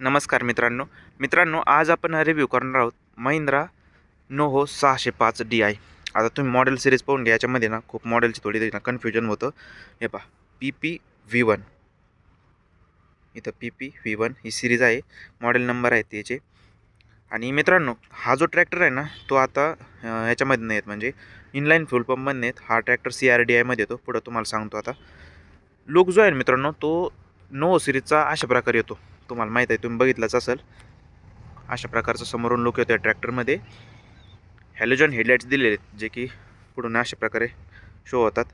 नमस्कार मित्रांनो. मित्रांनो आज आपण रिव्ह्यू करणार आहोत महिंद्रा नोहो सहाशे पाच डी आय आता तुम्ही मॉडेल सिरीज पाहून घ्या याच्यामध्ये ना खूप मॉडेलची थोडी ना कन्फ्युजन होतं. हे पहा पी पी व्ही वन इथं पी पी व्ही वन ही सिरीज आहे. मॉडेल नंबर आहे त्याचे आणि मित्रांनो हा जो ट्रॅक्टर आहे ना तो आता याच्यामध्ये नाही आहेत म्हणजे इनलाईन फ्युल पंपमध्ये नाहीत हा ट्रॅक्टर सी आर डी आयमध्ये येतो. पुढं तुम्हाला सांगतो आता. लुक जो आहे ना मित्रांनो तो नो सिरीजचा अशा प्रकारे येतो. तुम्हाला माहीत आहे तुम्ही बघितलंच असेल. अशा प्रकारचं समोरून लुक येतो या ट्रॅक्टरमध्ये हॅलोजन हेडलाईट्स दिलेले आहेत जे की पुढून अशा प्रकारे शो होतात.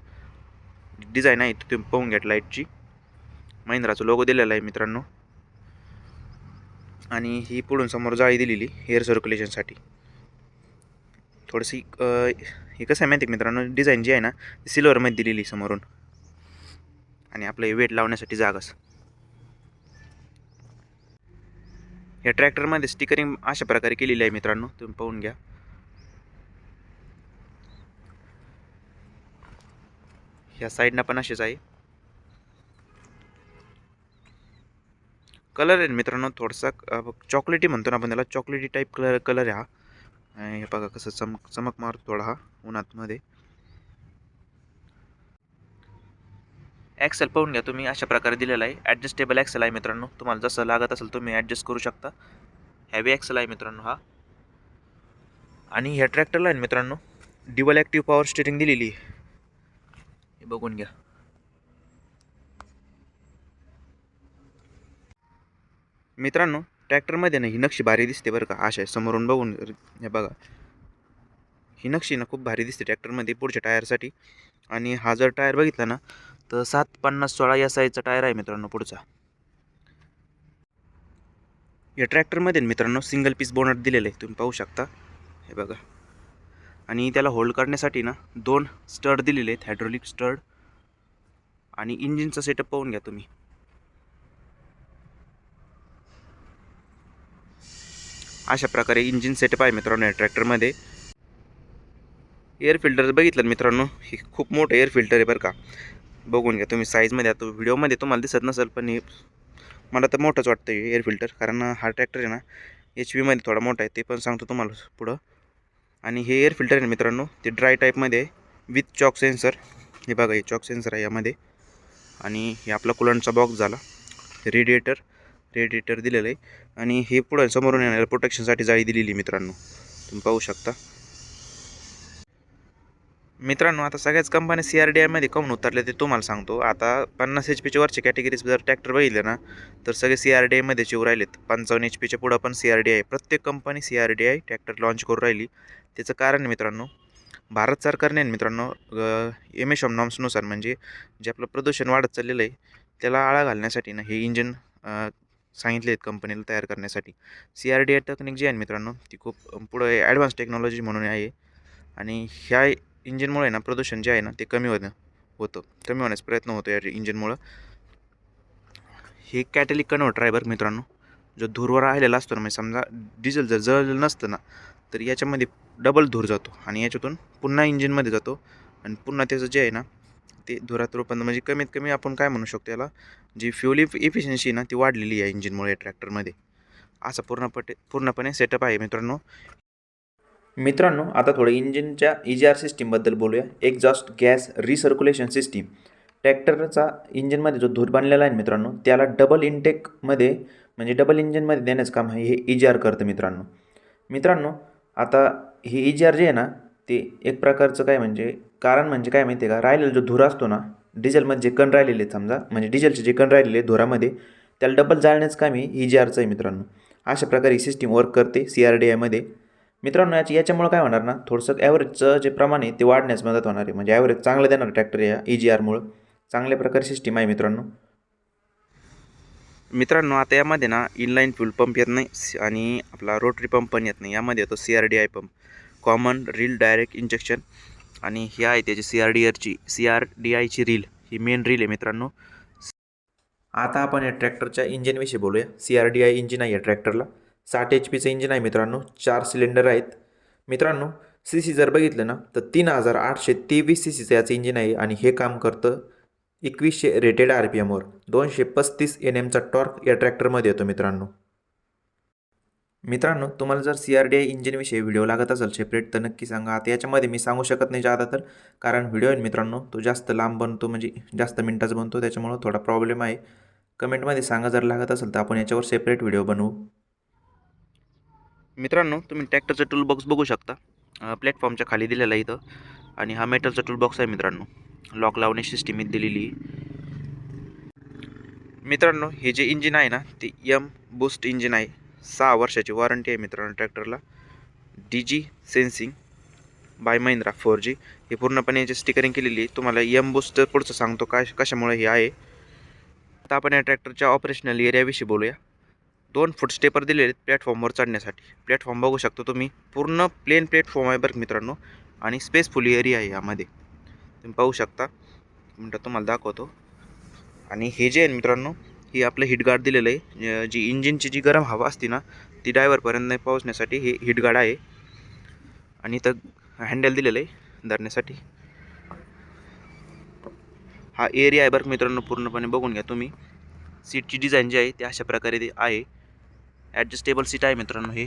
डिझाईन आहे ती तुम्ही पाहून घ्या लाईटची महिंद्राचा लोगो दिलेला आहे मित्रांनो. आणि ही पुढून समोर जाळी दिलेली एअर सर्क्युलेशनसाठी थोडीशी हे कसं आहे माहिती आहे मित्रांनो? डिझाईन जी आहे ना ती सिल्वरमध्ये दिलेली समोरून. आणि आपलं वेट लावण्यासाठी जागाच. या ट्रॅक्टरमध्ये स्टिकरिंग अशा प्रकारे केलेली आहे मित्रांनो तुम्ही पाहून घ्या. ह्या साईडनं पण असेच आहे. कलर आहे मित्रांनो थोडासा चॉकलेटी म्हणतो ना आपण त्याला चॉकलेटी टाईप कलर कलर आहे हा. आणि हे बघा कसं चमक चमक मारतो थोडा हा उन्हातमध्ये. ॲक्सेल पाहून घ्या तुम्ही अशा प्रकारे दिलेला आहे. ॲडजस्टेबल ॲक्सेल आहे मित्रांनो. तुम्हाला जसं लागत असेल तुम्ही ॲडजस्ट करू शकता. हॅवी ॲक्सेल आहे मित्रांनो हा. आणि ह्या ट्रॅक्टरला आहे मित्रांनो डिबल ॲक्टिव्ह पॉवर स्टेरिंग दिलेली आहे. हे बघून घ्या. मित्रांनो ट्रॅक्टरमध्ये ना ही नक्षी भारी दिसते बरं का. अशा आहे समोरून बघून हे बघा. ही नक्षी ना खूप भारी दिसते ट्रॅक्टरमध्ये पुढच्या टायरसाठी आणि हा जर टायर बघितला ना तर सात पन्नास सोळा या साईजचा टायर आहे मित्रांनो पुढचा. या ट्रॅक्टरमध्ये मित्रांनो सिंगल पीस बोनट दिलेलं आहे तुम्ही पाहू शकता. हे बघा. आणि त्याला होल्ड करण्यासाठी ना दोन स्टड दिलेले आहेत हायड्रोलिक स्टड आणि इंजिनचा सेटअप पाहून घ्या तुम्ही. अशा प्रकारे इंजिन सेटअप आहे मित्रांनो या ट्रॅक्टरमध्ये एअर फिल्टर बघितलं मित्रांनो? हे खूप मोठं एअर फिल्टर आहे बरं का. बघून घ्या. तुम्ही साईजमध्ये आता व्हिडिओमध्ये तुम्हाला दिसत नसेल पण हे मला तर मोठंच वाटतं हे एअर फिल्टर कारण हा ट्रॅक्टर आहे ना एच पीमध्ये थोडा मोठा आहे ते पण सांगतो तुम्हाला पुढं. आणि हे एअर फिल्टर आहे ना मित्रांनो ते ड्राय टाईपमध्ये आहे विथ चॉक सेन्सर हे बघा हे चॉक सेन्सर आहे यामध्ये. आणि हे आपला कुलंटचा बॉक्स झाला. रेडिएटर रेडिएटर दिलेलं आहे. आणि हे पुढं समोरून येणाऱ्या प्रोटेक्शनसाठी जाळी दिलेली आहे मित्रांनो. तुम्ही पाहू शकता. मित्रांनो आता सगळ्याच कंपन्या सी आर डी आयमध्ये काऊन उतरले ते तुम्हाला सांगतो. आता पन्नास एच पीच्या वरच्या कॅटेगरीज जर ट्रॅक्टर बघितले ना तर सगळे सी आर डी आयमध्ये चिव राहिलेत. पंचावन्न एच पीच्या पुढं पण सी आर डी आय प्रत्येक company C R D I tractor launch करून राहिली. त्याचं कारण मित्रांनो भारत सरकारने मित्रांनो एम एश एम नॉम्सनुसार म्हणजे जे आपलं प्रदूषण वाढत चाललेलं आहे त्याला आळा घालण्यासाठी ना हे इंजिन सांगितले आहेत कंपनीला तयार करण्यासाठी. C R D I technique जी आहे मित्रांनो ती खूप पुढं ॲडव्हान्स टेक्नॉलॉजी म्हणून आहे. आणि ह्या इंजिनमुळे ना प्रदूषण जे आहे ना ते कमी होणं होतं. कमी होण्याचा प्रयत्न होतो या इंजिनमुळं हे कॅटलिक कन्व्हर्टर आहे बरं मित्रांनो. जो धूरवर राहिलेला असतो ना म्हणजे समजा डिझेल जर जळलेलं नसतं ना तर याच्यामध्ये डबल धूर जातो आणि याच्यातून पुन्हा इंजिनमध्ये जातो. आणि पुन्हा त्याचं जे आहे ना ते धुरात रूपांतर म्हणजे कमीत कमी आपण काय म्हणू शकतो याला जी फ्युल इफ इफिशियन्सी ना ती वाढलेली आहे इंजिनमुळे ट्रॅक्टरमध्ये असा पूर्णपटे पूर्णपणे सेटअप आहे मित्रांनो. मित्रांनो आता थोडं इंजिनच्या ई जी आर सिस्टीमबद्दल बोलूया. Exhaust gas recirculation system. ट्रॅक्टरचा इंजिनमध्ये जो धूर बांधलेला आहे मित्रांनो त्याला डबल इनटेकमध्ये म्हणजे डबल इंजिनमध्ये देण्याचं काम आहे हे ई जी आर करतं मित्रांनो. मित्रांनो आता हे ई जी आर जे आहे ना ते एक प्रकारचं काय म्हणजे कारण म्हणजे काय माहिती आहे का? राहिलेला जो धूर असतो ना डिझेलमध्ये जे कण राहिलेले आहेत समजा म्हणजे डिझेलचे जे कण राहिलेले आहेत धुरामध्ये त्याला डबल जाळण्याचं काम हे ई जी आरचं आहे मित्रांनो. अशा प्रकारे ही सिस्टीम वर्क करते सी आर डी आयमध्ये मित्रांनो याची याच्यामुळं काय होणार ना थोडंसं ॲव्हरेजचं जे प्रमाण आहे ते वाढण्यास मदत होणार आहे. म्हणजे ॲव्हरेज चांगलं देणार ट्रॅक्टर या ई जी आरमुळं चांगल्या प्रकारे सिस्टीम आहे मित्रांनो. मित्रांनो आता यामध्ये ना इनलाईन फ्यूल पंप येत नाही आणि आपला रोटरी पंप पण येत नाही. यामध्ये येतो C R D I pump common rail direct injection आणि ही आहे त्याची सी आर डी आरची सी आर डी आयची रील ही मेन रील आहे मित्रांनो. आता आपण या ट्रॅक्टरच्या इंजिनविषयी बोलूया. C R D I engine आहे या ट्रॅक्टरला साठ एच पीचं इंजिन आहे मित्रांनो. चार सिलेंडर आहेत. मित्रांनो सी सी जर बघितलं ना तर तीन हजार आठशे तेवीस सी सीचं याचं इंजिन आहे आणि हे काम करतं एकवीसशे रेटेड आर पी एमवर दोनशे पस्तीस एन एमचा टॉर्क या ट्रॅक्टरमध्ये येतो मित्रांनो. मित्रांनो तुम्हाला जर सी आर डी आय इंजिनविषयी व्हिडिओ लागत असेल सेपरेट तर नक्की सांगा. आता याच्यामध्ये मी सांगू शकत नाही जादा तर. कारण व्हिडिओ आहे मित्रांनो तो जास्त लांब बनतो म्हणजे जास्त मिनटाचा बनतो त्याच्यामुळं थोडा प्रॉब्लेम आहे. कमेंटमध्ये सांगा जर लागत असेल तर आपण याच्यावर सेपरेट व्हिडिओ बनवू. मित्रांनो तुम्ही ट्रॅक्टरचं टूलबॉक्स बघू शकता. प्लॅटफॉर्मच्या खाली दिलेला इथं. आणि हा मेटलचा टूलबॉक्स आहे मित्रांनो. लॉक लावणे सिस्टीम इथं दिलेली मित्रांनो हे जे इंजिन आहे ना ते यम बूस्ट इंजिन आहे. सहा वर्षाची वॉरंटी आहे मित्रांनो ट्रॅक्टरला. D G sensing by Mahindra four G हे पूर्णपणे याची स्टिकरिंग केलेली आहे. तुम्हाला यम बूस्ट पुढचं सांगतो काय कशामुळे हे आहे. आता आपण या ट्रॅक्टरच्या ऑपरेशनल एरियाविषयी बोलूया. दोन फुटस्टेपर दिलेले आहेत प्लॅटफॉर्मवर चढण्यासाठी. प्लॅटफॉर्म बघू शकतो तुम्ही. पूर्ण प्लेन प्लॅटफॉर्म आहे बरं मित्रांनो. आणि स्पेसफुल एरिया आहे यामध्ये. तुम्ही पाहू शकता. मिनटं तुम्हाला दाखवतो. आणि हे जे आहे मित्रांनो ही आपलं हिटगार्ड दिलेलं आहे. जी इंजिनची जी गरम हवा असते ना ती ड्रायव्हरपर्यंत नाही पोहोचण्यासाठी हे हिट गार्ड आहे. आणि इथं हँडल दिलेलं आहे धरण्यासाठी. हा एरिया आहे बरं मित्रांनो पूर्णपणे बघून घ्या तुम्ही. सीटची डिझाईन जी आहे ती अशा प्रकारे ती आहे. ॲडजस्टेबल सीट आहे मित्रांनो हे.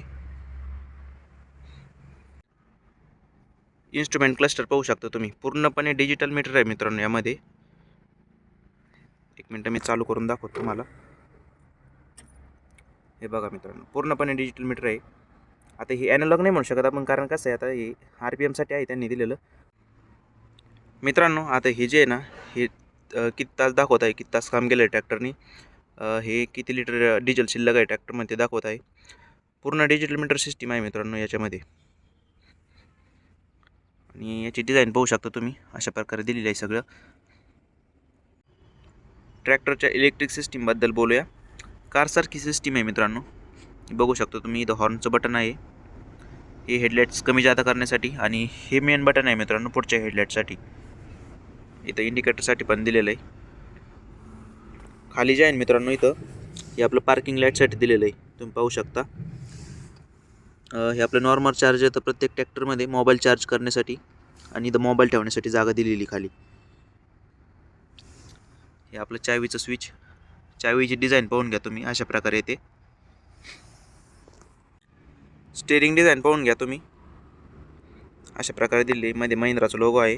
इन्स्ट्रुमेंट क्लस्टर पाहू शकता तुम्ही. पूर्णपणे डिजिटल मीटर आहे मित्रांनो यामध्ये. एक मिनटं मी चालू करून दाखवतो तुम्हाला. हे बघा मित्रांनो पूर्णपणे डिजिटल मीटर आहे. आता हे ॲनालॉग नाही म्हणू शकत आपण कारण कसं आहे आता हे आर पी एमसाठी आहे त्यांनी दिलेलं. मित्रांनो आता हे जे आहे ना हे किती तास दाखवत आहे किती तास काम केलं आहे ट्रॅक्टरनी हे किती लिटर डिझेल शिल्लक आहे ट्रॅक्टरमध्ये ते दाखवत आहे. पूर्ण डिजिटल मीटर सिस्टीम आहे मित्रांनो याच्यामध्ये. आणि याची डिझाईन पाहू शकता तुम्ही अशा प्रकारे दिलेली आहे सगळं. ट्रॅक्टरच्या इलेक्ट्रिक सिस्टीमबद्दल बोलूया. कारसारखी सिस्टीम आहे मित्रांनो. बघू शकतो तुम्ही इथं हॉर्नचं बटन आहे. हे हेडलाईट्स कमी जादा करण्यासाठी आणि हे मेन बटन आहे मित्रांनो पुढच्या हेडलाईटसाठी इथं इंडिकेटरसाठी पण दिलेलं आहे. खाली जे आहे मित्रांनो इथं हे आपलं पार्किंग लाईटसाठी दिलेलं आहे. तुम्ही पाहू शकता. हे आपलं नॉर्मल चार्ज येतं प्रत्येक ट्रॅक्टरमध्ये मोबाईल चार्ज करण्यासाठी आणि इथं मोबाईल ठेवण्यासाठी जागा दिलेली खाली. हे आपलं चावीचं स्विच चावीची डिझाईन पाहून घ्या तुम्ही अशा प्रकारे येते. स्टेरिंग डिझाईन पाहून घ्या तुम्ही. अशा प्रकारे दिली मध्ये महिंद्राचा लोगो आहे.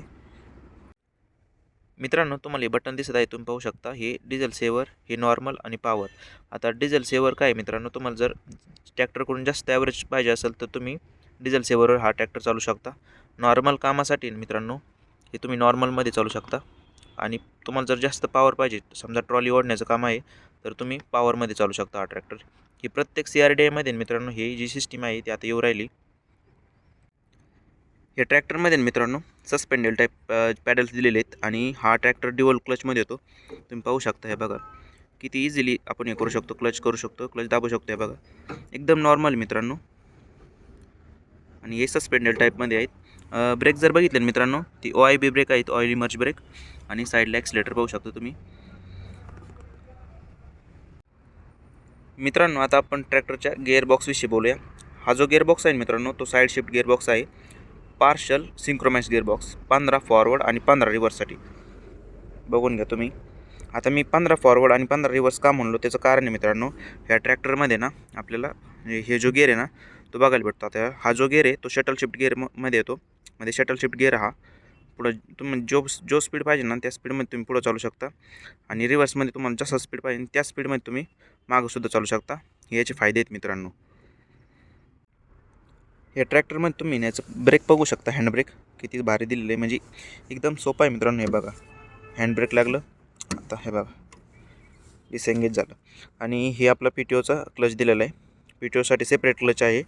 मित्रांनो तुम्हाला हे बटन दिसत आहे तुम्ही पाहू शकता हे डिझेल सेवर हे नॉर्मल आणि पॉवर आता डिझेल सेवर काय आहे मित्रांनो तुम्हाला जर ट्रॅक्टरकडून जास्त ॲव्हरेज पाहिजे असेल तर तुम्ही डिझेल सेवरवर हा ट्रॅक्टर चालू शकता. नॉर्मल कामासाठी मित्रांनो हे तुम्ही नॉर्मलमध्ये चालू शकता. आणि तुम्हाला जर जास्त पॉवर पाहिजे समजा ट्रॉली ओढण्याचं काम आहे तर तुम्ही पॉवरमध्ये चालू शकता हा ट्रॅक्टर ही प्रत्येक सी आर डी आयमध्ये मित्रांनो ही जी सिस्टीम आहे ती आता येऊ राहिली. हे ट्रॅक्टरमध्ये मित्रांनो सस्पेंडेल टाईप पॅडल्स दिलेले आहेत आणि हा ट्रॅक्टर ड्युअल क्लचमध्ये येतो. तुम्ही पाहू शकता हे बघा. किती इझिली आपण हे करू शकतो क्लच करू शकतो क्लच दाबू शकतो हे बघा. एकदम नॉर्मल मित्रांनो. आणि हे सस्पेंडेल टाईपमध्ये आहेत. ब्रेक जर बघितले ना मित्रांनो ती ओ आय बी ब्रेक आहेत ऑइल इमर्ज ब्रेक आणि साईडला ॲक्सिलेटर पाहू शकतो तुम्ही. मित्रांनो आता आपण ट्रॅक्टरच्या गिअर बॉक्सविषयी बोलूया. हा जो गिअर बॉक्स आहे मित्रांनो तो साईड शिफ्ट गिअर बॉक्स आहे. पार्शल सिंक्रोमॅक्स गिअरबॉक्स पंधरा फॉरवर्ड आणि पंधरा रिव्हर्ससाठी बघून घ्या तुम्ही. आता मी पंधरा फॉरवर्ड आणि पंधरा रिव्हर्स का म्हणलो त्याचं कारण आहे मित्रांनो ह्या ट्रॅक्टरमध्ये ना आपल्याला म्हणजे हे जो गिअर आहे ना तो बघायला भेटतो. आता हा जो गिअर आहे तो शटल शिफ्ट गिअरमध्ये येतो. मध्ये शटल शिफ्ट गिअर हा पुढं तुम्ही जो जो स्पीड पाहिजे ना त्या स्पीडमध्ये तुम्ही पुढं चालू शकता. आणि रिव्हर्समध्ये तुम्हाला जसा स्पीड पाहिजे त्या स्पीडमध्ये तुम्ही मागंसुद्धा चालू शकता. याचे फायदे आहेत मित्रांनो. या ट्रॅक्टरमध्ये तुम्ही याचं ब्रेक बघू शकता हँड ब्रेक किती भारी दिलेलं आहे. म्हणजे एकदम सोपं आहे मित्रांनो हे बघा. हँड ब्रेक लागलं. आता हे बघा. डिसेंगेज झालं. आणि हे आपला पी टी ओचा क्लच दिलेला आहे. पी टी ओसाठी सेपरेट क्लच आहे.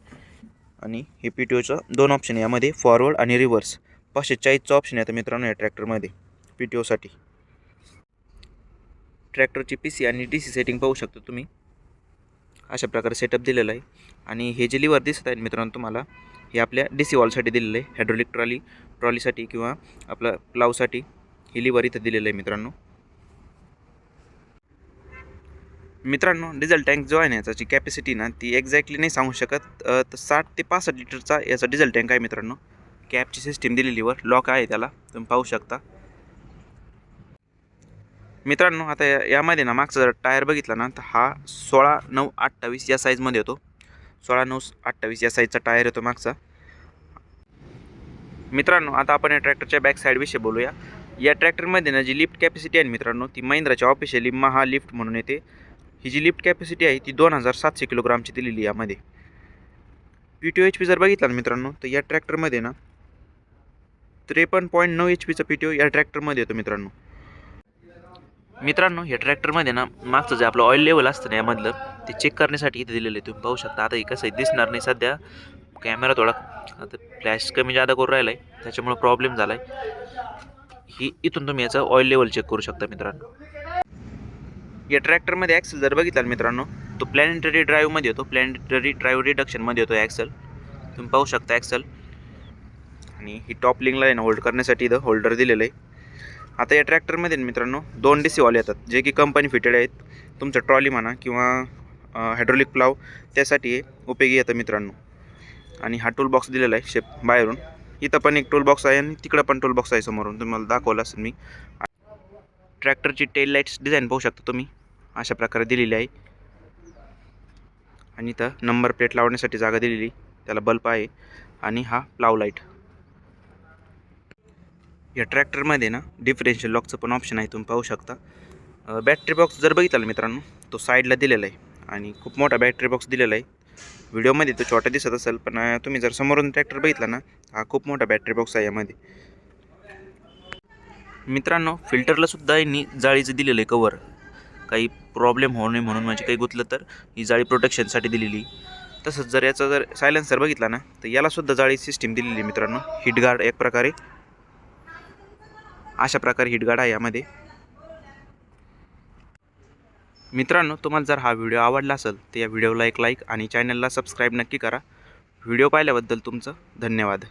आणि हे पी टी ओचं दोन ऑप्शन आहे. यामध्ये फॉरवर्ड आणि रिव्हर्स पाचशे चाळीसचं ऑप्शन आहे आता मित्रांनो या ट्रॅक्टरमध्ये पी टी ओसाठी ट्रॅक्टरची पी सी आणि डी सी सेटिंग पाहू शकता तुम्ही. अशा प्रकारे सेटअप दिलेला आहे. आणि हे जे लिव्हर दिसत आहेत मित्रांनो तुम्हाला हे आपल्या डी सी वॉलसाठी दिलेलं आहे. हायड्रोलिक ट्रॉली ट्रॉलीसाठी किंवा आपलं प्लावसाठी हे लिव्हर इथं दिलेलं आहे मित्रांनो. मित्रांनो डिझेल टँक जो आहे ना याची कॅपॅसिटी ना ती एक्झॅक्टली नाही सांगू शकत. तर साठ ते पासष्ट लिटरचा याचा डिझेल टँक आहे मित्रांनो. कॅपची सिस्टीम दिलेली वर लॉक आहे त्याला तुम्ही पाहू शकता. मित्रांनो आता यामध्ये ना मागचा जर टायर बघितला ना तर हा सोळा नऊ अठ्ठावीस या साईजमध्ये येतो. सोळा नऊ अठ्ठावीस या साईजचा टायर येतो मागचा. मित्रांनो आता आपण या ट्रॅक्टरच्या बॅक साईडविषयी बोलूया. या ट्रॅक्टरमध्ये ना जी लिफ्ट कॅपॅसिटी आहे मित्रांनो ती महिंद्राच्या ऑफिशियली महा लिफ्ट म्हणून येते. ही जी लिफ्ट कॅपॅसिटी आहे ती दोन हजार सातशे किलोग्रामची दिलेली यामध्ये. पी टी एच पी जर बघितला ना मित्रांनो तर या ट्रॅक्टरमध्ये ना त्रेपन्न पॉईंट नऊ एच पीचा पी टी ओ या ट्रॅक्टरमध्ये येतो मित्रांनो. मित्रांनो या ट्रॅक्टरमध्ये ना मागचं जे आपलं ऑइल लेवल असतं ना यामधलं ते चेक करण्यासाठी इथे दिलेलं आहे. तुम्ही पाहू शकता आता हे कसं आहे दिसणार नाही सध्या. कॅमेरा थोडा आता फ्लॅश कमी जादा करून राहिला आहे त्याच्यामुळं प्रॉब्लेम झाला आहे ही इथून तुम्ही याचं ऑइल लेवल चेक करू शकता मित्रांनो. या ट्रॅक्टरमध्ये ॲक्सेल जर बघितला मित्रांनो तो प्लॅनेटरी ड्राईव्हमध्ये येतो. प्लॅनेटरी ड्राईव्ह रिडक्शनमध्ये येतो ॲक्सेल तुम्ही पाहू शकता ॲक्सेल आणि ही टॉप लिंगला आहे ना होल्ड करण्यासाठी इथं होल्डर दिलेलं आहे. आता या ट्रॅक्टरमध्ये मित्रांनो दोन डी सी वॉल येतात जे की कंपनी फिटेड आहेत. तुमचं ट्रॉली म्हणा किंवा हायड्रोलिक प्लाव त्यासाठी उपयोगी येतं मित्रांनो. आणि हा टूल बॉक्स दिलेला आहे शेप बाहेरून. इथं पण एक टूल बॉक्स आहे आणि तिकडं पण टूल बॉक्स आहे समोरून. तुम्हाला दाखवलं असेल मी. ट्रॅक्टरची टेल लाईट्स डिझाईन पाहू शकता तुम्ही. अशा प्रकारे दिलेली आहे. आणि इथं नंबर प्लेट लावण्यासाठी जागा दिलेली. त्याला बल्ब आहे. आणि हा प्लाव लाइट या ट्रॅक्टरमध्ये ना डिफरेन्शियल लॉकचं पण ऑप्शन आहे तुम्ही पाहू शकता. बॅटरी बॉक्स जर बघितला मित्रांनो तो साईडला दिलेला आहे आणि खूप मोठा बॅटरी बॉक्स दिलेला आहे. व्हिडिओमध्ये तो छोटा दिसत असेल पण तुम्ही जर समोरून ट्रॅक्टर बघितला ना हा खूप मोठा बॅटरी बॉक्स आहे यामध्ये. मित्रांनो फिल्टरलासुद्धा यांनी जाळीचं दिलेलं आहे कवर काही प्रॉब्लेम होऊ नये म्हणून म्हणजे काही गुतलं तर ही जाळी प्रोटेक्शनसाठी दिलेली. तसंच जर याचा जर सायलेन्सर बघितला ना तर यालासुद्धा जाळी सिस्टीम दिलेली आहे मित्रांनो. हिटगार्ड एक प्रकारे. अशा प्रकारे हिटगाड आहे यामध्ये. मित्रांनो तुम्हाला जर हा व्हिडिओ आवडला असेल तर या व्हिडिओला एक लाईक आणि चॅनलला सबस्क्राईब नक्की करा. व्हिडिओ पाहिल्याबद्दल तुमचं धन्यवाद.